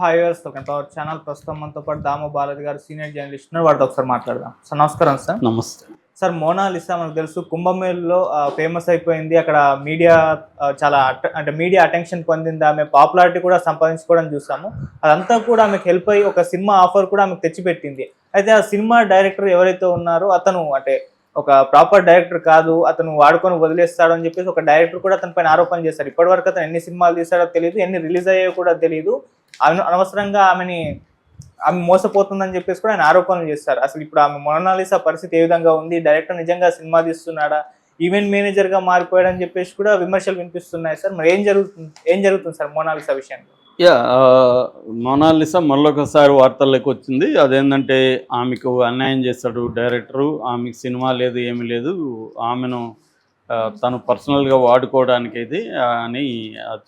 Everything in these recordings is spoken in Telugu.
Hi welcome to our channel ప్రస్తుతం మనతో పాటు దాము బాలాజీ గారు సీనియర్ జర్నలిస్ట్ ఉన్నారు. వారితో ఒకసారి మాట్లాడదాం. సార్ నమస్కారం సార్. నమస్తే. సార్ మోనాలిసా మనకు తెలుసు. కుంభమేళలో ఫేమస్ అయిపోయింది. అక్కడ మీడియా చాలా అట- అంటే మీడియా అటెన్షన్ పొందింది. ఆమె పాపులారిటీ కూడా సంపాదించుకోవడం చూసాము. అదంతా కూడా ఆమెకు హెల్ప్ అయ్యి ఒక సినిమా ఆఫర్ కూడా ఆమెకు తెచ్చిపెట్టింది. అయితే ఆ సినిమా డైరెక్టర్ ఎవరైతే ఉన్నారో అతను అంటే ఒక ప్రాపర్ డైరెక్టర్ కాదు అతను వాడుకొని వదిలేస్తాడు అని చెప్పేసి ఒక డైరెక్టర్ కూడా అతని పైన ఆరోపణ చేశారు. ఇప్పటివరకు అతను ఎన్ని సినిమాలు తీసాడో తెలియదు ఎన్ని రిలీజ్ అయ్యాయో కూడా తెలియదు ఆమె అనవసరంగా ఆమెని ఆమె మోసపోతుందని చెప్పేసి కూడా ఆయన ఆరోపణలు చేస్తారు. అసలు ఇప్పుడు ఆమె మొనాలిసా పరిస్థితి ఏ విధంగా ఉంది? డైరెక్టర్ నిజంగా సినిమా తీస్తున్నాడా? ఈవెంట్ మేనేజర్గా మారిపోయాడని చెప్పేసి కూడా విమర్శలు వినిపిస్తున్నాయి సార్. మరి ఏం జరుగుతుంది ఏం జరుగుతుంది సార్ మోనాలిసా విషయంలో? యా ఆ, మొనాలిసా మళ్ళొకసారి వార్తల్లోకి వచ్చింది. అదేంటంటే ఆమెకు అన్యాయం చేస్తాడు డైరెక్టరు. ఆమెకు సినిమా లేదు ఏమీ లేదు. ఆమెను తను పర్సనల్గా వాడుకోవడానికి ఇది అని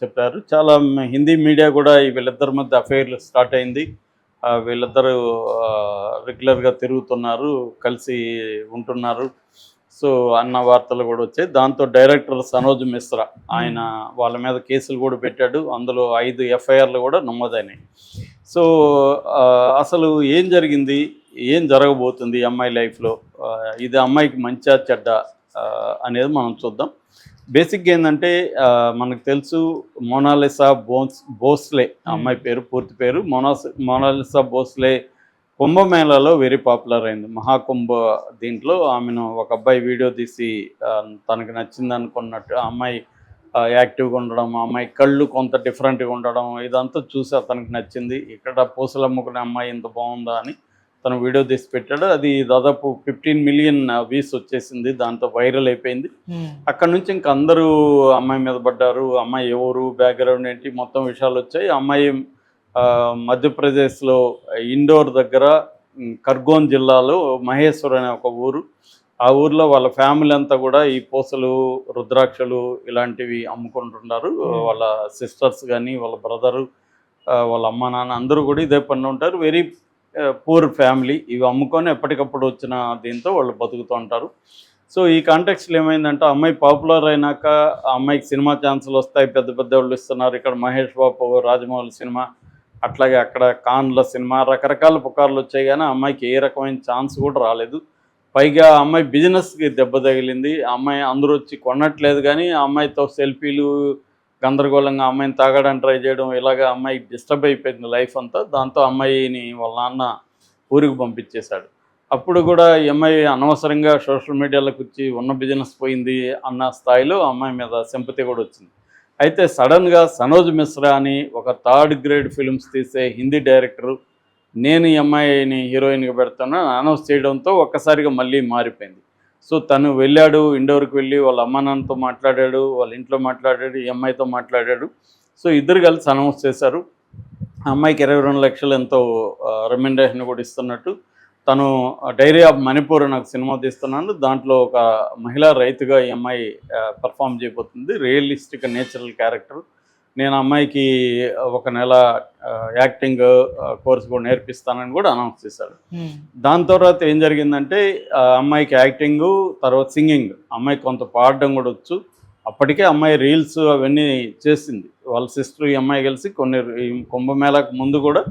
చెప్పారు. చాలా హిందీ మీడియా కూడా వీళ్ళిద్దరి మధ్య అఫైర్లు స్టార్ట్ అయింది. వీళ్ళిద్దరూ రెగ్యులర్గా తిరుగుతున్నారు కలిసి ఉంటున్నారు. సో అన్న వార్తలు కూడా వచ్చాయి. దాంతో డైరెక్టర్ సనోజ్ మిశ్రా ఆయన వాళ్ళ మీద కేసులు కూడా పెట్టాడు. అందులో ఐదు ఎఫ్ఐఆర్లు కూడా నమోదైనాయి. సో అసలు ఏం జరిగింది? ఏం జరగబోతుంది అమ్మాయి లైఫ్లో? ఇది అమ్మాయికి మంచా చెడ్డ అనేది మనం చూద్దాం. బేసిక్గా ఏంటంటే మనకు తెలుసు మోనాలిసా బోన్స్ భోస్లే ఆ అమ్మాయి పేరు పూర్తి పేరు. మోనాస్ మోనాలిసా భోస్లే కుంభమేళాలో వెరీ పాపులర్ అయింది. మహాకుంభ దీంట్లో ఆమెను ఒక అబ్బాయి వీడియో తీసి తనకి నచ్చింది అనుకున్నట్టు ఆ అమ్మాయి యాక్టివ్గా ఉండడం ఆ అమ్మాయి కళ్ళు కొంత డిఫరెంట్గా ఉండడం ఇదంతా చూసి అతనికి నచ్చింది. ఇక్కడ పూసలు అమ్ముకునే అమ్మాయి ఇంత బాగుందా అని తను వీడియో తీసి పెట్టాడు. అది దాదాపు ఫిఫ్టీన్ మిలియన్ వ్యూస్ వచ్చేసింది. దాంతో వైరల్ అయిపోయింది. అక్కడ నుంచి ఇంక అందరూ అమ్మాయి మీద పడ్డారు. అమ్మాయి ఎవరు బ్యాక్గ్రౌండ్ ఏంటి మొత్తం విషయాలు వచ్చాయి. అమ్మాయి మధ్యప్రదేశ్లో ఇండోర్ దగ్గర ఖర్గోన్ జిల్లాలో మహేశ్వర్ అనే ఒక ఊరు. ఆ ఊర్లో వాళ్ళ ఫ్యామిలీ అంతా కూడా ఈ పూసలు రుద్రాక్షలు ఇలాంటివి అమ్ముకుంటుంటారు. వాళ్ళ సిస్టర్స్ కానీ వాళ్ళ బ్రదరు వాళ్ళ అమ్మ నాన్న అందరూ కూడా ఇదే పని ఉంటారు. Very poor family. ఇవి అమ్ముకొని ఎప్పటికప్పుడు వచ్చిన దీంతో వాళ్ళు బతుకుతూ ఉంటారు. సో ఈ కాంటెక్స్లో ఏమైందంటే అమ్మాయి పాపులర్ అయినాక ఆ అమ్మాయికి సినిమా ఛాన్సులు వస్తాయి పెద్ద పెద్ద వాళ్ళు ఇస్తున్నారు. ఇక్కడ మహేష్ బాబు రాజమౌళి సినిమా అట్లాగే అక్కడ కాన్ల సినిమా రకరకాల పుకార్లు వచ్చాయి కానీ అమ్మాయికి ఏ రకమైన ఛాన్స్ కూడా రాలేదు. పైగా ఆ అమ్మాయి బిజినెస్కి దెబ్బ తగిలింది. అమ్మాయి అందరూ వచ్చి కొనట్లేదు కానీ అమ్మాయితో సెల్ఫీలు గందరగోళంగా అమ్మాయిని తాగడానికి ట్రై చేయడం ఇలాగ అమ్మాయి డిస్టర్బ్ అయిపోయింది లైఫ్ అంతా. దాంతో అమ్మాయిని వాళ్ళ నాన్న ఊరికి పంపించేశాడు. అప్పుడు కూడా ఈ అమ్మాయి అనవసరంగా సోషల్ మీడియాలోకి వచ్చి ఉన్న బిజినెస్ పోయింది అన్న స్థాయిలో అమ్మాయి మీద సింపతి కూడా వచ్చింది. అయితే సడన్గా సనోజ్ మిశ్రా అని ఒక థర్డ్ గ్రేడ్ ఫిల్మ్స్ తీసే హిందీ డైరెక్టరు నేను ఈ అమ్మాయిని హీరోయిన్గా పెడతాను అనౌన్స్ చేయడంతో ఒక్కసారిగా మళ్ళీ మారిపోయింది. సో తను వెళ్ళాడు ఇండోర్కి వెళ్ళి వాళ్ళ అమ్మ నాన్నతో మాట్లాడాడు వాళ్ళ ఇంట్లో మాట్లాడాడు ఈ అమ్మాయితో మాట్లాడాడు. సో ఇద్దరు కలిసి అనౌన్స్ చేశారు. అమ్మాయికి ఇరవై రెండు లక్షలు ఎంతో రెమెండేషన్ కూడా ఇస్తున్నట్టు. తను డైరీ ఆఫ్ మణిపూర్ నాకు సినిమా తీస్తున్నాను దాంట్లో ఒక మహిళా రైతుగా ఈ అమ్మాయి పర్ఫామ్ చేయబోతుంది. రియలిస్టిక్ నేచురల్ క్యారెక్టర్ నేను అమ్మాయికి ఒక నెల యాక్టింగ్ కోర్స్ కూడా నేర్పిస్తానని కూడా అనౌన్స్ చేశాడు. దాని తర్వాత ఏం జరిగిందంటే అమ్మాయికి యాక్టింగ్ తర్వాత సింగింగ్ అమ్మాయి కొంత పాడడం కూడా వచ్చు. అప్పటికే అమ్మాయి రీల్స్ అవన్నీ చేసింది. వాళ్ళ సిస్టర్ ఈ అమ్మాయి కలిసి కొన్ని కుంభమేళకు ముందు కూడా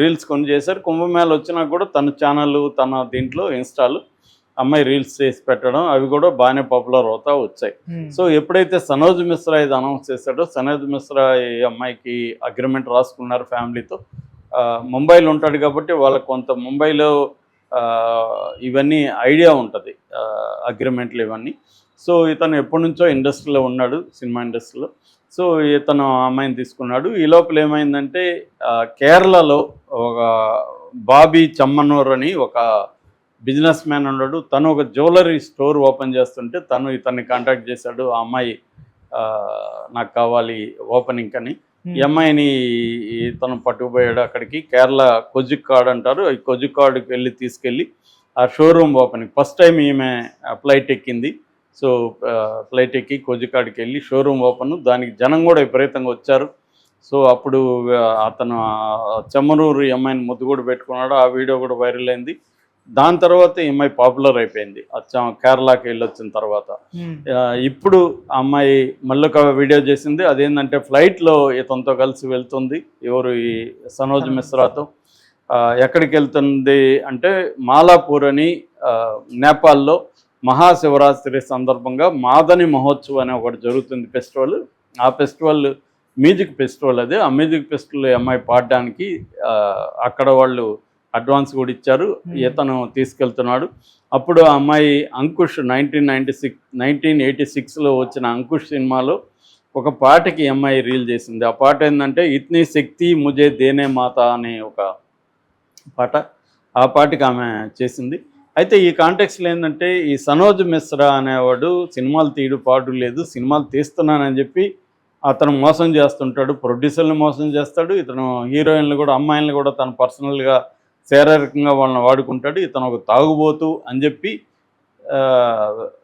రీల్స్ కొన్ని చేశారు. కుంభమేళ వచ్చినా కూడా తన ఛానల్ తన దీంట్లో ఇన్స్టాల్ అమ్మాయి రీల్స్ చేసి పెట్టడం అవి కూడా బాగానే పాపులర్ అవుతా వచ్చాయి. సో ఎప్పుడైతే సనోజ్ మిశ్రా ఇది అనౌన్స్ చేశాడో సనోజ్ మిశ్రా ఈ అమ్మాయికి అగ్రిమెంట్ రాసుకున్నారు ఫ్యామిలీతో. ముంబైలో ఉంటాడు కాబట్టి వాళ్ళకి కొంత ముంబైలో ఇవన్నీ ఐడియా ఉంటుంది. అగ్రిమెంట్లు ఇవన్నీ. సో ఇతను ఎప్పటి నుంచో ఇండస్ట్రీలో ఉన్నాడు సినిమా ఇండస్ట్రీలో. సో ఇతను ఆ అమ్మాయిని తీసుకున్నాడు. ఈ లోపల ఏమైందంటే కేరళలో ఒక బాబీ చమ్మనూర్ అని ఒక బిజినెస్ మ్యాన్ ఉన్నాడు. తను ఒక జ్యువెలరీ స్టోర్ ఓపెన్ చేస్తుంటే తను ఇతన్ని కాంటాక్ట్ చేశాడు. ఆ అమ్మాయి నాకు కావాలి ఓపెనింగ్ అని. ఈ అమ్మాయిని తను పట్టుకుపోయాడు అక్కడికి. కేరళ కొజిక్కాడ్ అంటారు. ఈ కొజిక్కాడ్కి వెళ్ళి తీసుకెళ్ళి ఆ షోరూమ్ ఓపెనింగ్. ఫస్ట్ టైం ఈమె ఫ్లైట్ ఎక్కింది. సో ఫ్లైట్ ఎక్కి కొజిక్కాడ్కి వెళ్ళి షోరూమ్ ఓపెన్. దానికి జనం కూడా విపరీతంగా వచ్చారు. సో అప్పుడు అతను చెమ్మనూరు ఈ అమ్మాయిని ముద్దు కూడా పెట్టుకున్నాడు. ఆ వీడియో కూడా వైరల్ అయింది. దాని తర్వాత ఈ అమ్మాయి పాపులర్ అయిపోయింది. అచ్చం కేరళకి వెళ్ళి వచ్చిన తర్వాత. ఇప్పుడు ఆ అమ్మాయి మళ్ళీ ఒక వీడియో చేసింది. అదేంటంటే ఫ్లైట్లో ఇతనితో కలిసి వెళ్తుంది. ఎవరు ఈ సనోజ్ మిశ్రాతో. ఎక్కడికి వెళ్తుంది అంటే మాలాపూర్ అని నేపాల్లో మహాశివరాత్రి సందర్భంగా మాదని మహోత్సవ్ అనే ఒకటి జరుగుతుంది ఫెస్టివల్. ఆ ఫెస్టివల్ మ్యూజిక్ ఫెస్టివల్ అది. ఆ మ్యూజిక్ ఫెస్టివల్ అమ్మాయి పాడడానికి అక్కడ వాళ్ళు అడ్వాన్స్ కూడా ఇచ్చారు. ఇతను తీసుకెళ్తున్నాడు. అప్పుడు ఆ అమ్మాయి Ankush nineteen ninety six nineteen eighty సిక్స్లో వచ్చిన అంకుష్ సినిమాలో ఒక పాటకి అమ్మాయి రీల్ చేసింది. ఆ పాట ఏంటంటే ఇట్నీ శక్తి ముజే దేనే మాత అనే ఒక పాట. ఆ పాటకి ఆమె చేసింది. అయితే ఈ కాంటెక్స్లో ఏంటంటే ఈ సనోజ్ మిశ్రా అనేవాడు సినిమాలు తీయడు పాడు లేదు సినిమాలు తీస్తున్నానని చెప్పి అతను మోసం చేస్తుంటాడు ప్రొడ్యూసర్ని మోసం చేస్తాడు ఇతను హీరోయిన్లు కూడా అమ్మాయిలను కూడా తన పర్సనల్గా శారీరకంగా వాళ్ళని వాడుకుంటాడు ఇతను ఒక తాగుబోతు అని చెప్పి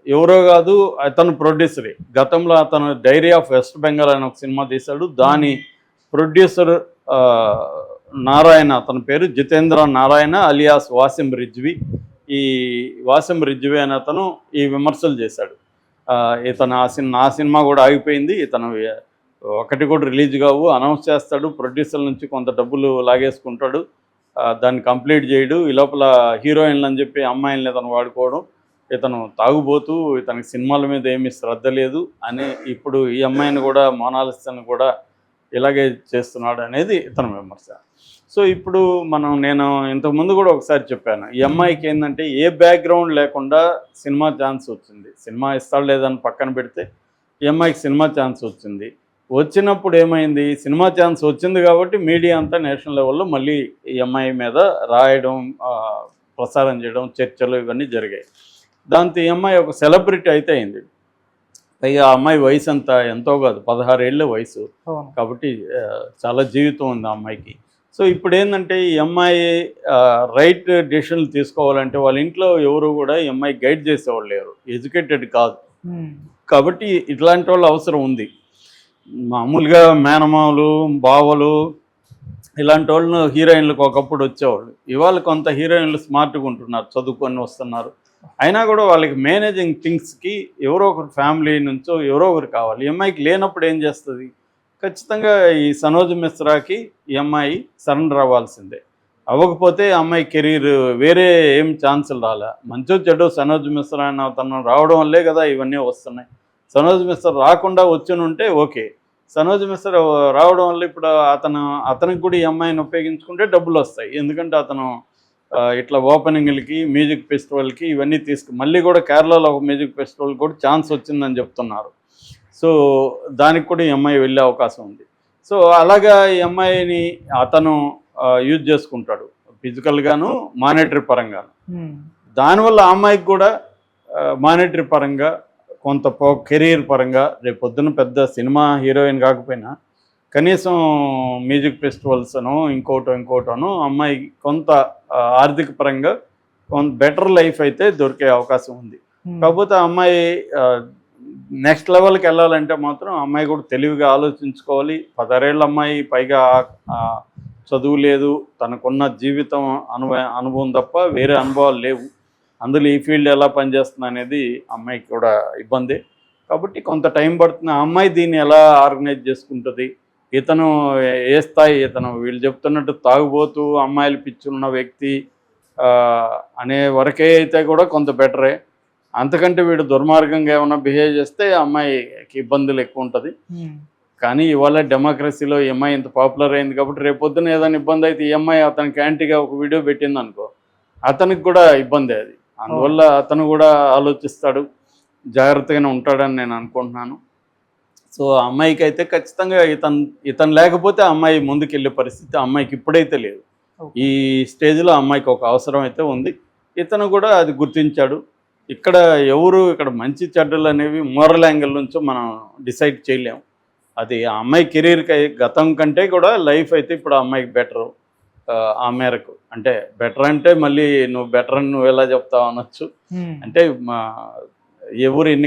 ఎవరో కాదు అతను ప్రొడ్యూసరే గతంలో అతను డైరీ ఆఫ్ వెస్ట్ బెంగాల్ అనే ఒక సినిమా తీశాడు దాని ప్రొడ్యూసర్ నారాయణ అతని పేరు జితేంద్ర నారాయణ అలియాస్ వాసిం రిజ్వి. ఈ వాసం రిజ్వి అనే అతను ఈ విమర్శలు చేశాడు. ఇతను ఆ సినిమా ఆ సినిమా కూడా ఆగిపోయింది. ఇతను ఒకటి కూడా రిలీజ్ కావు. అనౌన్స్ చేస్తాడు. ప్రొడ్యూసర్ నుంచి కొంత డబ్బులు లాగేసుకుంటాడు. దాన్ని కంప్లీట్ చేయడు. ఈ లోపల హీరోయిన్లు అని చెప్పి అమ్మాయిల్ని ఇతను వాడుకోవడం ఇతను తాగుబోతూ ఇతనికి సినిమాల మీద ఏమీ శ్రద్ధ లేదు అని ఇప్పుడు ఈ అమ్మాయిని కూడా మోనాలిస్తాను కూడా ఇలాగే చేస్తున్నాడు అనేది ఇతని విమర్శ. సో ఇప్పుడు మనం నేను ఇంతకుముందు కూడా ఒకసారి చెప్పాను. ఈ అమ్మాయికి ఏంటంటే ఏ బ్యాక్గ్రౌండ్ లేకుండా సినిమా ఛాన్స్ వచ్చింది. సినిమా ఇస్తాడు లేదని పక్కన పెడితే ఈ అమ్మాయికి సినిమా ఛాన్స్ వచ్చింది. వచ్చినప్పుడు ఏమైంది? సినిమా ఛాన్స్ వచ్చింది కాబట్టి మీడియా అంతా నేషనల్ లెవెల్లో మళ్ళీ ఈ అమ్మాయి మీద రాయడం ప్రసారం చేయడం చర్చలు ఇవన్నీ జరిగాయి. దాంతో ఈ అమ్మాయి ఒక సెలబ్రిటీ అయితే అయింది. పైగా ఆ అమ్మాయి వయసు అంతా ఎంతో కాదు పదహారు ఏళ్ళ వయసు కాబట్టి చాలా జీవితం ఉంది ఆ అమ్మాయికి. సో ఇప్పుడు ఏంటంటే ఈ అమ్మాయి రైట్ డెసిషన్లు తీసుకోవాలంటే వాళ్ళ ఇంట్లో ఎవరు కూడా ఈ అమ్మాయి గైడ్ చేసేవాళ్ళు లేరు. ఎడ్యుకేటెడ్ కాదు. కాబట్టి ఇట్లాంటి వాళ్ళు అవసరం ఉంది. మామూలుగా మేనమామలు బావలు ఇలాంటి వాళ్ళు హీరోయిన్లకు ఒకప్పుడు వచ్చేవాళ్ళు. ఇవాళ కొంత హీరోయిన్లు స్మార్ట్గా ఉంటున్నారు చదువుకొని వస్తున్నారు. అయినా కూడా వాళ్ళకి మేనేజింగ్ థింగ్స్కి ఎవరో ఒకరు ఫ్యామిలీ నుంచో ఎవరో ఒకరు కావాలి. ఈ అమ్మాయికి లేనప్పుడు ఏం చేస్తుంది? ఖచ్చితంగా ఈ సనోజ్ మిశ్రాకి ఈ అమ్మాయి సరెండర్ అవ్వాల్సిందే. అవ్వకపోతే అమ్మాయి కెరీర్ వేరే ఏం ఛాన్సులు రాలే. మంచో చెడు సనోజ్ మిశ్రా అన్న తను రావడం వల్లే కదా ఇవన్నీ వస్తున్నాయి. సనోజ్ మిశ్రా రాకుండా వచ్చి ఉంటే ఓకే. సనోజ్ మిశ్రా రావడం వల్ల ఇప్పుడు అతను అతనికి కూడా ఈ అమ్మాయిని ఉపయోగించుకుంటే డబ్బులు వస్తాయి. ఎందుకంటే అతను ఇట్లా ఓపెనింగ్లకి మ్యూజిక్ ఫెస్టివల్కి ఇవన్నీ తీసుకు మళ్ళీ కూడా కేరళలో ఒక మ్యూజిక్ ఫెస్టివల్ కూడా ఛాన్స్ వచ్చిందని చెప్తున్నారు. సో దానికి కూడా ఈ అమ్మాయి వెళ్ళే అవకాశం ఉంది. సో అలాగా ఈ అమ్మాయిని అతను యూజ్ చేసుకుంటాడు. ఫిజికల్గాను మానిటరీ పరంగాను. దానివల్ల ఆ అమ్మాయికి కూడా మానిటరీ పరంగా కొంత పో కెరీర్ పరంగా రేపు పొద్దున పెద్ద సినిమా హీరోయిన్ కాకపోయినా కనీసం మ్యూజిక్ ఫెస్టివల్స్ను ఇంకోటో ఇంకోటోను అమ్మాయికి కొంత ఆర్థిక పరంగా కొంత బెటర్ లైఫ్ అయితే దొరికే అవకాశం ఉంది. ఉమ్. కాకపోతే అమ్మాయి నెక్స్ట్ లెవెల్కి వెళ్ళాలంటే మాత్రం అమ్మాయి కూడా తెలివిగా ఆలోచించుకోవాలి. పదహారేళ్ళ అమ్మాయి పైగా చదువు లేదు. తనకున్న జీవితం అనుభవ అనుభవం తప్ప వేరే అనుభవాలు లేవు. అందులో ఈ ఫీల్డ్ ఎలా పనిచేస్తుంది అనేది అమ్మాయికి కూడా ఇబ్బంది. కాబట్టి కొంత టైం పడుతుంది. ఆ అమ్మాయి దీన్ని ఎలా ఆర్గనైజ్ చేసుకుంటుంది? ఇతను ఏ స్థాయి ఇతను? వీళ్ళు చెప్తున్నట్టు తాగుబోతూ అమ్మాయిలు పిచ్చున్న వ్యక్తి అనే వరకే అయితే కూడా కొంత బెటరే. అంతకంటే వీడు దుర్మార్గంగా ఏమైనా బిహేవ్ చేస్తే అమ్మాయికి ఇబ్బందులు ఎక్కువ ఉంటుంది. కానీ ఇవాళ డెమోక్రసీలో ఈ అమ్మాయి ఇంత పాపులర్ అయింది కాబట్టి రేపు పొద్దున ఏదైనా ఇబ్బంది అయితే ఈ అమ్మాయి అతనికి యాంటీగా ఒక వీడియో పెట్టింది అనుకో అతనికి కూడా ఇబ్బంది అది. అందువల్ల అతను కూడా ఆలోచిస్తాడు. జాగ్రత్తగానే ఉంటాడని నేను అనుకుంటున్నాను. సో ఆ అమ్మాయికి అయితే ఖచ్చితంగా ఇతను ఇతను లేకపోతే ఆ అమ్మాయి ముందుకెళ్ళే పరిస్థితి ఆ అమ్మాయికి ఇప్పుడైతే లేదు. ఈ స్టేజ్లో అమ్మాయికి ఒక అవసరం అయితే ఉంది. ఇతను కూడా అది గుర్తించాడు. ఇక్కడ ఎవరు ఇక్కడ మంచి చెడ్డలు అనేవి మోరల్ యాంగిల్ నుంచి మనం డిసైడ్ చేయలేము అది ఆ అమ్మాయి కెరీర్కి గతం కంటే కూడా లైఫ్ అయితే ఇప్పుడు ఆ అమ్మాయికి బెటరు. ఆ మేరకు. అంటే బెటర్ అంటే మళ్ళీ నువ్వు బెటర్ అని నువ్వు ఎలా చెప్తావు అనొచ్చు. అంటే మా ఎవరు ఎన్ని